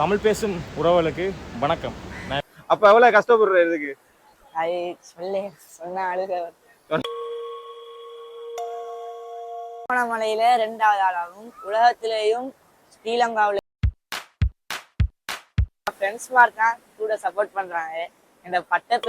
தமிழ் பேசும் உறவுகளுக்கு வணக்கம். அப்போ எவ்வளோ கஷ்டப்படுற இதுக்கு? திருவண்ணாமலையில ரெண்டாவது ஆளாகவும் உலகத்திலேயும் ஸ்ரீலங்காவில ஃப்ரெண்ட்ஸ் மார்க் தான் கூட சப்போர்ட் பண்றாங்க. இந்த பட்ட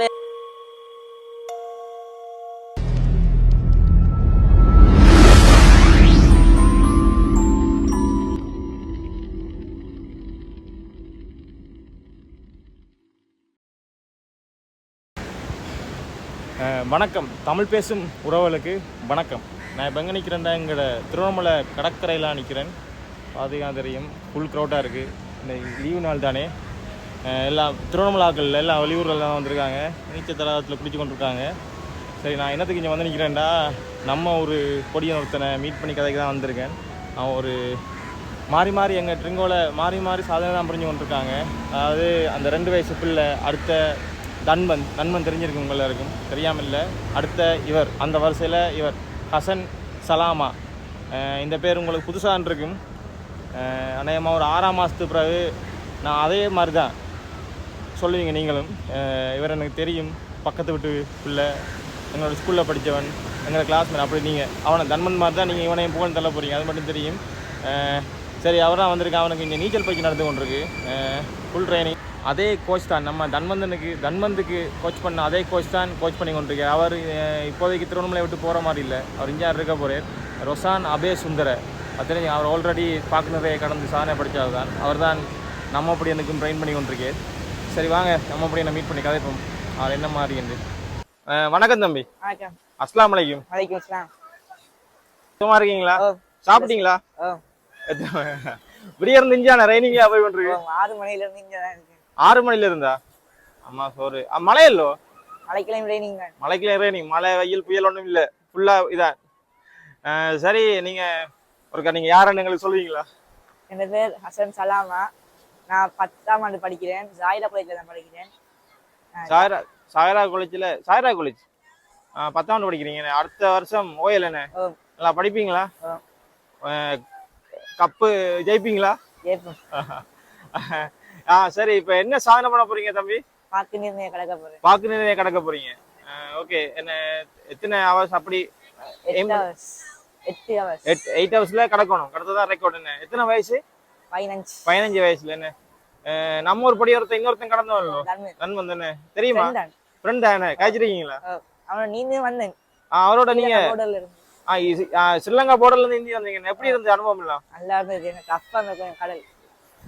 வணக்கம். தமிழ் பேசும் உறவுகளுக்கு வணக்கம். நான் இப்போ எங்கே நிற்கிறேன்டா எங்களோட திருவண்ணாமலை கடற்கரையில் நிற்கிறேன் பார்த்தீங்கன்னா தெரியும் ஃபுல் க்ரௌட்டாக இருக்குது இந்த லீவு நாள் தானே. எல்லா எல்லாம் திருவண்ணாமலாக்கள் எல்லாம் வெளியூர்கள்லாம் வந்திருக்காங்க. நீச்சல் தடாகத்தில் குளிச்சு கொண்டிருக்காங்க. சரி நான் என்னத்துக்கு இங்கே வந்து நிற்கிறேன்டா நம்ம ஒரு கொடியை ஒருத்தனை மீட் பண்ணி கதைக்கு தான் வந்திருக்கேன். அவன் ஒரு மாறி மாறி எங்கள் ட்ரிங்கோவில் மாறி மாறி சாதனை தான் புரிஞ்சு கொண்டிருக்காங்க. அதாவது அந்த ரெண்டு வயசு பிள்ளை அடுத்த தன்வந்த் தன்வந்த் தெரிஞ்சிருக்கு உங்களை இருக்கும் தெரியாமல் இல்லை அடுத்த இவர் அந்த வரிசையில் இவர் ஹசன் சலாமா. இந்த பேர் உங்களுக்கு புதுசாக இருக்கும் அநேகமாக ஒரு ஆறாம் மாதத்துக்கு பிறகு நான் அதே மாதிரி தான் சொல்லுவீங்க நீங்களும். இவர் எனக்கு தெரியும். பக்கத்து விட்டு பிள்ளை எங்களோட ஸ்கூலில் படித்தவன் எங்களோட கிளாஸ்மேட் அப்படி நீங்கள் அவனை தன்மன் மாதிரி தான் நீங்கள் இவனையும் புகழ் தள்ள போகிறீங்க அது மட்டும் தெரியும். சரி அவர் தான் வந்திருக்கான். அவனுக்கு இங்கே நீச்சல் பயிற்சி நடந்து கொண்டிருக்கு. ஃபுல் ட்ரைனிங் அதே கோச் தான். நம்ம தன்வந்தனுக்கு தன்வந்துக்கு கோச் பண்ண அதே கோச் தான் கோச் பண்ணி கொண்டிருக்கார். அவர் இப்போதைக்கு திருவண்ணாமலை விட்டு போகிற மாதிரி இல்லை. அவர் இங்கே இருக்க போகிறார் ரொசான் அபே சுந்தர அது தெரிஞ்சு அவர் ஆல்ரெடி பார்க்குனதை கடந்து சாதனை படித்தவர் தான். அவர் தான் நம்ம அப்படி எனக்கும் ட்ரெயின் பண்ணி கொண்டிருக்கேன் சரி வாங்க. நம்ம அப்படி என்ன மீட் பண்ணி கதைப்போம். அவர் என்ன மாதிரி என்று. வணக்கம் தம்பி. அஸ்லாம் வலைக்கும் வலைக்கும் இஸ்லாம் சும்மா இருக்கீங்களா? சாப்பிட்டீங்களா? ஓ விடிய இருந்து இஞ்சான ரைனிங்கா போய் கொண்டிருக்கு. ஆறு மணில இருந்து இங்க ஆறு மணில இருந்தா? அம்மா சோறு மழை இல்லோ? மலைக்கிழமை ட்ரைனிங் தான். மழைக்குள்ள ரைனிங் மழை வெயில் புயல் ஒன்றும் இல்லை. ஃபுல்லா அஹ், சரி நீங்க ஒருக்கா நீங்க யாருன்னு எங்களுக்கு சொல்லுவீங்களா? என் பேர் ஹசன் சலாமா. நான் பத்தாம் ஆண்டு படிக்கிறேன். ஜாயிதா காலேஜில் தான் படிக்கிறேன். சாயரா சாயரா காலேஜில் சாயரா காலேஜ் பத்தாண்டு படிக்கிறீங்க அடுத்த வருஷம் ஓயல் என்ன? நல்லா படிப்பீங்களா? கப்பு ஜெயிப்பீங்களா? ஆ சரி இப்போ என்ன சாதனை பண்ண போறீங்க தம்பி? பாக்கு நிர்ணய கடக்க போறேன். வாக்கு நிலையை கடக்க போறீங்க. ஓகே என்ன எத்தனை ஹவர்ஸ் அப்படி எயிட் ஹவர்ஸ்ல கடக்கணும். கடத்ததான் ரெக்கார்ட் என்ன? எத்தனை வயசு? பதினஞ்சு. பதினஞ்சு வயசுல என்ன? நம்ம ஒரு படி ஒருத்தன் இன்னொருத்தன் கடந்தவன்லோ தன்மை நண்பன். தானே? தெரியுமா. ஃப்ரெண்ட் தானே? காய்ச்சிருக்கீங்களா? அவனை நீந்தே வந்தேன். அவரோட நீங்க ஸ்ரீலங்கா போர்டர்ல இருந்து இந்தியா வந்தீங்க எப்படி இருந்துச்சு அனுபவம் எல்லாம்? நல்லா இருந்தது. எனக்கு ரஃப்பா இருந்தது. கொஞ்சம் கடல்.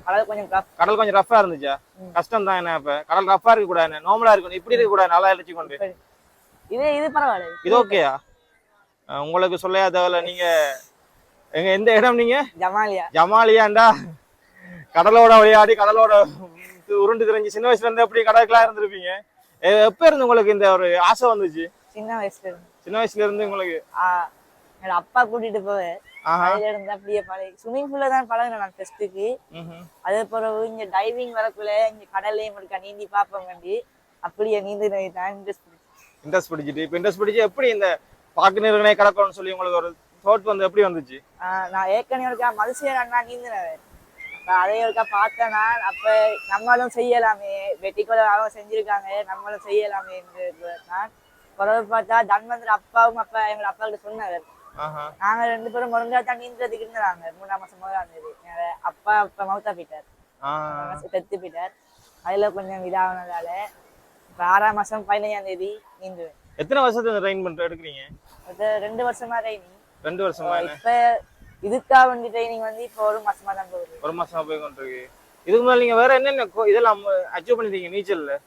கடல் கொஞ்சம் ரஃப் கடல் கொஞ்சம் ரஃபா இருந்துச்சா. கஷ்டம் தான் என்ன இப்ப கடல் ரஃபா இருக்க கூடாது நார்மலா இருக்கணும். இப்படி இருக்க கூடாது. நல்லா அழைச்சு கொண்டு. இது இது பரவாயில்ல. இது ஓகேயா உங்களுக்கு சொல்லையா தேவையில்ல நீங்க எங்க எந்த இடம் நீங்க? ஜமாலியா. ஜமாலியாண்டா? கடலோட விளையாடி கடலோட உருண்டு திரிஞ்சு சின்ன வயசுல இருந்து எப்படி கடற்கெல்லாம் இருந்திருப்பீங்க? எப்ப இருந்து உங்களுக்கு இந்த ஒரு ஆசை வந்துச்சு? சின்ன வயசுல இருந்து. சின்ன வயசுல இருந்து உங்களுக்கு என்னோட அப்பா கூட்டிட்டு போவேன். அதுல இருந்து அப்படியே பழகி ஸ்விம்மிங் பூல்ல தான் பழகினேன் நான் ஃபெஸ்ட்டுக்கு. அது பிறகு இங்க டைவிங் வரக்குள்ள இங்க கடல்லையும் இருக்கா நீந்தி பார்ப்போம் கண்டி. அப்படியே நீந்தி தான் இன்ட்ரெஸ்ட் இன்ட்ரெஸ்ட் பிடிச்சிட்டு இப்ப இன்ட்ரெஸ்ட் பிடிச்சி எப்படி இந்த பாக்கு நிறுவனை கடக்கணும்னு சொல்லி உங்களுக்கு ஒரு தோட் வந்து எப்படி வந்துச்சு? நான் ஏற்கனவே இருக்கா மதுசேர் அண்ணா அப்ப அதே இருக்கா பார்த்தேன் நான் அப்ப நம்மளும் செய்யலாமே வெட்டிக்கொலை அவங்க செஞ்சிருக்காங்க நம்மளும் செய்யலாமே என்று நான் பிறகு பார்த்தா தன்வந்தர் அப்பாவும் அப்பா எங்க அப்பா கிட்ட சொன்னவர் ஆஹா நாங்க ரெண்டு பேரும் முருங்கா தான் நீந்ததுக்கு இருந்தாங்க மூணாம் மாசம் முதலாம் தேதி. அப்பா அப்பா மவுத்தா போயிட்டார். செத்து போயிட்டார். அதுல கொஞ்சம் இதானதால இப்ப ஆறாம் மாசம் பதினஞ்சாம் தேதி நீந்துவேன். எத்தனை வருஷத்துல ட்ரெயின் பண்ற எடுக்கிறீங்க? ரெண்டு வருஷமா ட்ரைனிங் ரெண்டு வருஷமா இப்ப இதுக்கா வேண்டி ட்ரைனிங் வந்து இப்போ ஒரு மாசமா தான் போகுது. ஒரு மாசமா போய் கொண்டிருக்கு. இதுக்கு முன்னாடி நீங்க வேற என்னென்ன இதெல்லாம் அச்சீவ் பண்ணிருக்கீங்க நீச்சல்ல?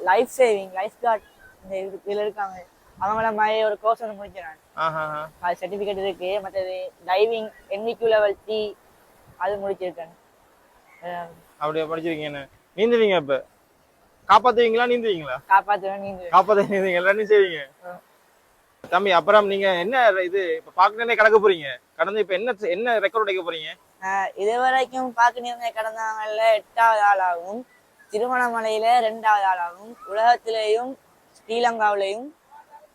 லைஃப் சேவிங் லைஃப் கார்டு இந்த இது- இதுல இருக்காங்க. அவங்கள மாதிரி ஒரு கோர்ஸ் ஒன்று முடிச்சேன் நான். அது சர்டிஃபிகேட் இருக்கு மற்றது டைவிங் என்விக்யூ லெவல் டி அது முடிச்சிருக்கேன். அப்படியே படிச்சிருக்கீங்க நீந்துவீங்க இப்ப காப்பாத்துவீங்களா நீந்துவீங்களா? காப்பாத்துவேன் நீந்து காப்பாத்த நீந்துவீங்க எல்லாரும் செய்வீங்க. தம்பி அப்புறம் நீங்க என்ன இது இப்ப பாக்கனே கடக்க போறீங்க? கடந்து இப்ப என்ன என்ன ரெக்கார்ட் உடைக்க போறீங்க? இது வரைக்கும் பார்க்க நிறந்த கடந்தவங்கள்ல எட்டாவது ஆளாகவும் திருவண்ணாமலையில ரெண்டாவது ஆளாகவும் உலகத்திலேயும் ஸ்ரீலங்காவிலையும்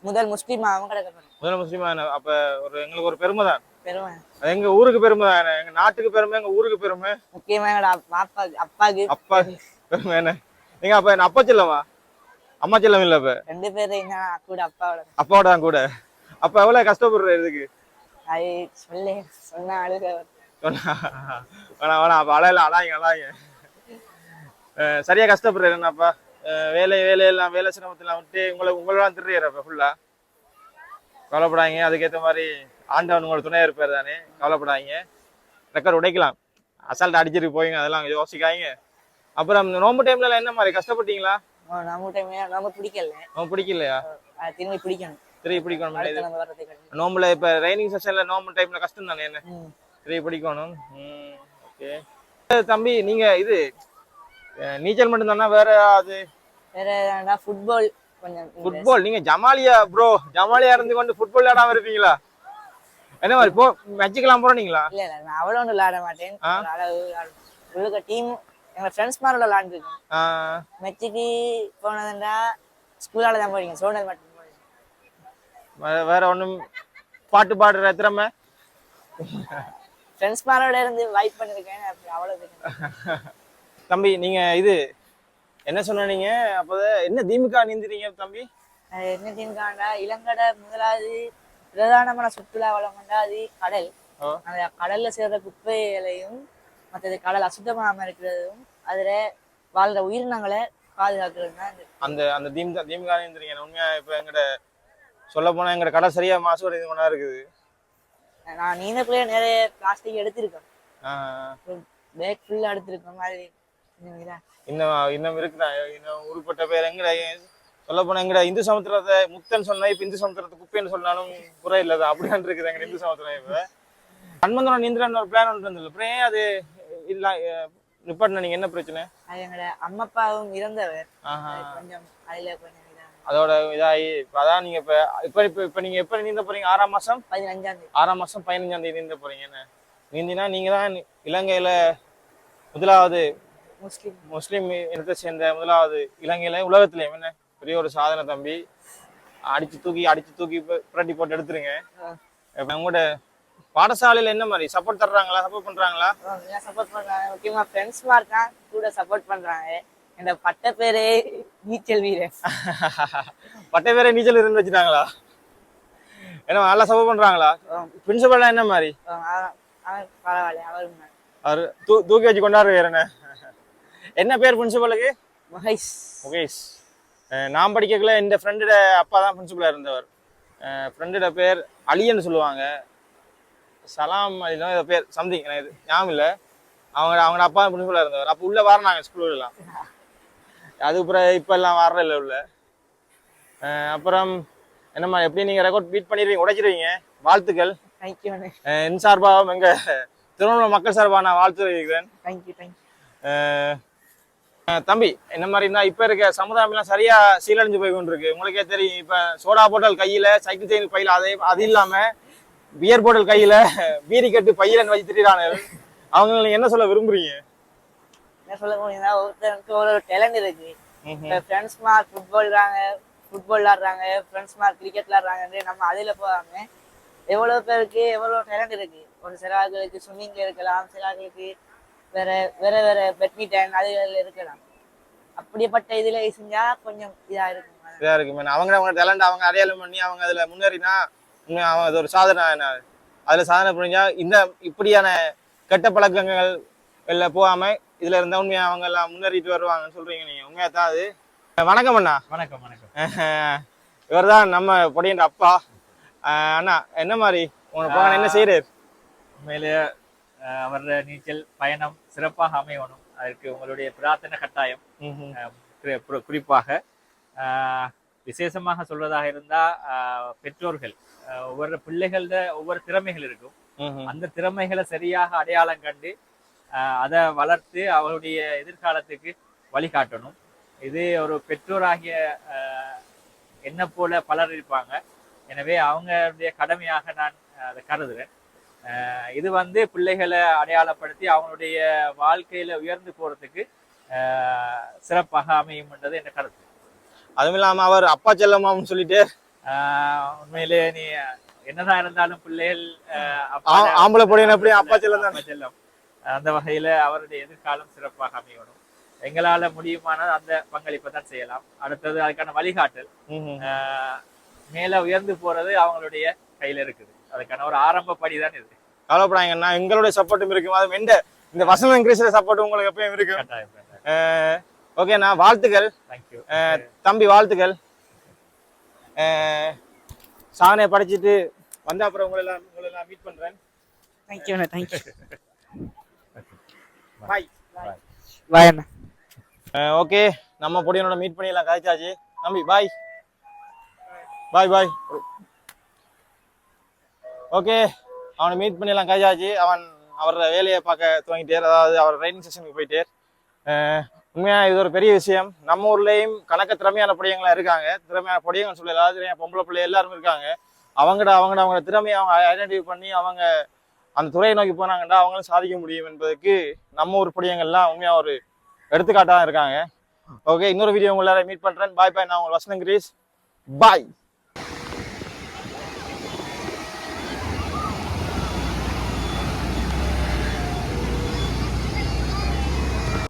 முதல் முஸ்லீமாகவும் கிடக்கப்படும். முதல் முஸ்லீமா அப்ப ஒரு எங்களுக்கு ஒரு பெருமை தான். பெருமை. எங்க ஊருக்கு பெருமை தானே. எங்க நாட்டுக்கு பெருமை எங்க ஊருக்கு பெருமை? முக்கியமா என்னோட அப்பா அப்பாக்கு. அப்பா பெருமை என்ன? நீங்க அப்ப அப்பா செல்லமா? அம்மா செல்லம் இல்ல இப்ப ரெண்டு பேரும் தான் கூட அப்பாவோட அப்பாவோட தான் கூட. அப்ப எவ்வளவு கஷ்டப்படுற இதுக்கு? அது சொல்லு சொன்னா அழுக வேணாம் வேணாம் அப்ப அழல அழாங்க அழாங்க சரியா கஷ்டப்படுற என்னப்பா? வேலை வேலையெல்லாம் வேலை சிரமத்தெல்லாம் விட்டு உங்களை உங்களெல்லாம் திருடுறப்ப ஃபுல்லா கவலைப்படாதீங்க. அதுக்கேற்ற மாதிரி ஆண்டவன் உங்களுக்கு துணையா இருப்பார் தானே. கவலைப்படாதீங்க. ரெக்கார்ட் உடைக்கலாம். அசால்ட் அடிச்சிட்டு போயிங்க. அதெல்லாம் யோசிக்காதீங்க. அப்புறம் நோம்பு டைம்ல என்ன மாதிரி? கஷ்டப்பட்டீங்களா? ஓ, நம்ம டைம் நம்ம பிடிக்கல நோம்பு பிடிக்கலையா? திரும்பி பிடிக்கணும். திரும்பி பிடிக்கணும் நோம்புல இப்ப ரைனிங் செஷன்ல நோம்பு டைம்ல கஷ்டம் தானே என்ன. திரும்பி பிடிக்கணும். ஓகே தம்பி நீங்க இது நீச்சல் மட்டும் தானே வேற அது? வேற ஃபுட்பால் கொஞ்சம். ஃபுட்பால் நீங்க ஜமாலியா ப்ரோ ஜமாலியா இருந்து கொண்டு ஃபுட்பால் விளையாடாம இருப்பீங்களா? என்ன மாதிரி போ மேட்சுக்கெல்லாம் போறீங்களா? இல்ல இல்ல நான் அவ்வளோ ஒன்றும் விளையாட மாட்டேன். உள்ளுக்க டீம் எங்க ஃப்ரெண்ட்ஸ் மாதிரி விளையாண்டுருக்கேன் மெச்சுக்கு போனதுண்டா ஸ்கூலால தான் போறீங்க சோனல் மட்டும் வேற ஒண்ணும் பாட்டு பாடுற திறமை? ஃப்ரெண்ட்ஸ் மாரோட இருந்து வைப் பண்ணிருக்கேன் அவ்வளவு தம்பி நீங்க இது என்ன சொன்னீங்க அப்போ என்ன தீமிகா நீந்திரீங்க தம்பி? என்ன டீம்காண்டா இளங்கடை முதலாவது பிரதானமான சுற்றுலா வளம் கொண்டா அது கடல். அந்த கடல்ல சேர்ற குப்பைகளையும் மற்றது கடல் அசுத்தமாகாம இருக்கிறதும் அதுல வாழ்ற உயிரினங்களை பாதுகாக்கிறது அந்த அந்த தீம் தீமிகா நீந்திரீங்க உண்மையா இப்ப எங்கட சொல்ல போனா எங்கட கடை சரியா மாசுபடி இது பண்ணா இருக்குது. நான் நீந்தக்குள்ளே நிறைய பிளாஸ்டிக் எடுத்திருக்கேன். பேக் ஃபுல்லா எடுத்திருக்கேன் மாதிரி? இன்னும் இன்னும் இருக்குதா இன்னும் உருப்பட்ட பேர் எங்கட சொல்ல போனா எங்கட இந்து சமுத்திரத்தை முக்தன் சொன்னா இப்ப இந்து சமுத்திரத்தை குப்பைன்னு சொன்னாலும் குறை இல்லதான் அப்படிதான் இருக்குது எங்க இந்து சமுத்திரம் இப்ப. கண்மந்தனம் நீந்திரன் ஒரு பிளான் ஒன்று இருந்தது அப்புறம் அது இல்ல நிப்பாட்டின? நீங்க என்ன பிரச்சனை? எங்களோட அம்மா அப்பாவும் இறந்தவர். கொஞ்சம் அதுல கொஞ்சம் அதோட இதாகி இப்ப அதான் நீங்க இப்ப இப்ப இப்ப இப்ப நீங்க எப்ப நீந்த போறீங்க? ஆறாம் மாசம்? பதினஞ்சாம் தேதி. ஆறாம் மாசம் பதினஞ்சாம் தேதி நீந்த போறீங்க என்ன? நீந்தினா நீங்க தான் இலங்கையில முதலாவது முஸ்லீம். முஸ்லீம் இனத்தை சேர்ந்த முதலாவது இலங்கையில உலகத்திலேயும் என்ன? பெரிய ஒரு சாதனை தம்பி. அடிச்சு தூக்கி அடிச்சு தூக்கி புரட்டி போட்டு எடுத்துருங்க. உங்களோட பாடசாலையில என்ன மாதிரி? சப்போர்ட் தர்றாங்களா? சப்போர்ட் பண்றாங்களா? சப்போர்ட் பண்றாங்க. முக்கியமா ஃப்ரெண்ட்ஸ் மாதிரி தான் கூட சப்போர்ட் பண்றாங்க. என்னோட பட்ட பேரே நீச்சல் வீரன் பட்டை பேரே நீச்சல் இருந்து வச்சுட்டாங்களா? என்ன நல்லா சப்போர்ட் பண்றாங்களா? பிரின்சிபல்லாம் என்ன மாதிரி? பரவாயில்ல. அவர் அவர் தூ தூக்கி வச்சு கொண்டாடுற வேற என்ன பேர் பிரின்சிபலுக்கு மகேஷ். முகேஷ். நான் படிக்கக்குள்ள என் ஃப்ரெண்டோட அப்பா தான் பிரின்சிபலாக இருந்தவர். ஃப்ரெண்டோட பேர் அலின்னு சொல்லுவாங்க. சலாம் அலினோ இதை பேர் சம்திங் எனக்கு இது ஞாபகம் இல்லை. அவங்க அவங்க அப்பா தான் பிரின்சிபலாக இருந்தவர். அப்போ உள்ளே வரணாங்க ஸ்கூல்லாம் அதுக்கப்புறம் இப்போ எல்லாம் வர்ற இல்லை உள்ள. அப்புறம் என்னம்மா எப்படி நீங்கள் ரெக்கார்ட் பீட் பண்ணிடுவீங்க உடைச்சிருவீங்க வாழ்த்துக்கள். தேங்க்யூ என் சார்பாகவும் எங்கள் திருவண்ணாமலை மக்கள் சார்பாக நான் வாழ்த்து தெரிவிக்கிறேன். தேங்க்யூ தேங்க்யூ தம்பி என்ன மாதிரி இருந்தா இப்ப இருக்க சமுதாயம் எல்லாம் சரியா சீரழிஞ்சு போய் கொண்டிருக்கு. உங்களுக்கே தெரியும் இப்ப சோடா போட்டல் கையில சைக்கிள் செயின் பையில அதே அது இல்லாம பியர் போட்டல் கையில பீரி கட்டு பையில வச்சு திரிறாங்க அவங்க நீங்க என்ன சொல்ல விரும்புறீங்க? என்ன சொல்ல போனீங்கன்னா ஒருத்தருக்கு ஒரு டேலண்ட் இருக்கு. இப்போ ஃப்ரெண்ட்ஸ் மார்க் ஃபுட்பால் ஃபுட்பால் விளாடுறாங்க ஃப்ரெண்ட்ஸ் மார்க் கிரிக்கெட் விளாடுறாங்க நம்ம அதில் போகாம எவ்வளோ பேருக்கு எவ்வளோ டேலண்ட் இருக்கு? ஒரு சில ஆட்களுக்கு ஸ்விம்மிங்ல இருக்கலாம் சில ஆட்களுக்கு வேற வேற வேற பேட்மிண்டன் அதுகள் இருக்கலாம். அப்படிப்பட்ட இதுல செஞ்சா கொஞ்சம் இதா இருக்கும். இதா இருக்கு. அவங்க அவங்க டேலண்ட் அவங்க அடையாளம் பண்ணி அவங்க அதுல முன்னேறினா இன்னும் அவங்க அது ஒரு சாதனை என்ன அதுல சாதனை புரிஞ்சா இந்த இப்படியான கெட்ட பழக்கங்கள் வெளில போகாம இதுல இருந்தா உண்மையா அவங்க எல்லாம் முன்னேறிட்டு வருவாங்கன்னு சொல்றீங்க நீங்க. உண்மையா தான் அது? வணக்கம் அண்ணா. வணக்கம் வணக்கம். இவர்தான் நம்ம பொடியன்ற அப்பா. அண்ணா என்ன மாதிரி? உனக்கு போன என்ன செய்யறாரு உண்மையிலேயே அவரது நீச்சல் பயணம் சிறப்பாக அமையணும். அதற்கு உங்களுடைய பிரார்த்தனை கட்டாயம். குறிப்பாக விசேஷமாக சொல்வதாக இருந்தா பெற்றோர்கள் ஒவ்வொரு பிள்ளைகளோட ஒவ்வொரு திறமைகள் இருக்கும். அந்த திறமைகளை சரியாக அடையாளம் கண்டு அதை வளர்த்து அவருடைய எதிர்காலத்துக்கு வழிகாட்டணும். இது ஒரு பெற்றோராகிய என்ன போல பலர் இருப்பாங்க. எனவே அவங்களுடைய கடமையாக நான் அதை கருதுறேன். அஹ், இது வந்து பிள்ளைகளை அடையாளப்படுத்தி அவங்களுடைய வாழ்க்கையில உயர்ந்து போறதுக்கு சிறப்பாக அமையும்ன்றது என் கருத்து. அதுவும் இல்லாம அவர் அப்பா செல்லம்மான்னு சொல்லிட்டு உண்மையிலே நீ என்னதான் இருந்தாலும் பிள்ளைகள் ஆம்பளை பொடியன் எப்படி அப்பா செல்லம் தான்? செல்லம். அந்த வகையில அவருடைய எதிர்காலம் சிறப்பாக அமையணும். எங்களால முடியுமானால் அந்த பங்களிப்பை தான் செய்யலாம். அடுத்தது அதுக்கான வழிகாட்டல். மேல உயர்ந்து போறது அவங்களுடைய கையில இருக்குது. அதுக்கான ஒரு ஆரம்ப படிதான் இது. கவலைப்படாங்கன்னா எங்களுடைய சப்போர்ட்டும் இருக்கும். அது எந்த இந்த வசனம் இன்க்ரீஸ் சப்போர்ட் உங்களுக்கு எப்பயும் இருக்கும். கட்டாயம் ஓகேண்ணா வாழ்த்துக்கள். தேங்க்யூ தம்பி வாழ்த்துக்கள். சாதனையை படிச்சுட்டு வந்த அப்புறம் உங்களை எல்லாம் உங்களை எல்லாம் மீட் பண்றேன். தேங்க்யூ அண்ணா தேங்க்யூ பாய் பாய் அண்ணா. ஓகே நம்ம பொடியனோட மீட் பண்ணி எல்லாம் கதைச்சாச்சு. தம்பி பாய் பாய் பாய் ஓகே அவனை மீட் பண்ணிடலாம் கையாச்சு அவன் அவரோட வேலையை பார்க்க துவங்கிட்டார். அதாவது அவர் ட்ரைனிங் செஷனுக்கு போயிட்டார். உண்மையாக உண்மையா இது ஒரு பெரிய விஷயம். நம்ம ஊர்லேயும் கணக்க திறமையான பொடியங்களா இருக்காங்க. திறமையான பொடியங்கள் எல்லாரும் திறமையான பொம்பளை பிள்ளை எல்லாரும் இருக்காங்க. அவங்கட அவங்கட அவங்க திறமையை அவங்க ஐடென்டிஃபை பண்ணி அவங்க அந்த துறையை நோக்கி போனாங்கன்னா அவங்களும் சாதிக்க முடியும் என்பதற்கு நம்ம ஊர் பொடியங்கள்லாம் உண்மையாக ஒரு எடுத்துக்காட்டாக இருக்காங்க. ஓகே இன்னொரு வீடியோ உங்களை மீட் பண்ணுறேன் பாய் பாய் நான் உங்கள் வசனம் கிரீஸ். பாய்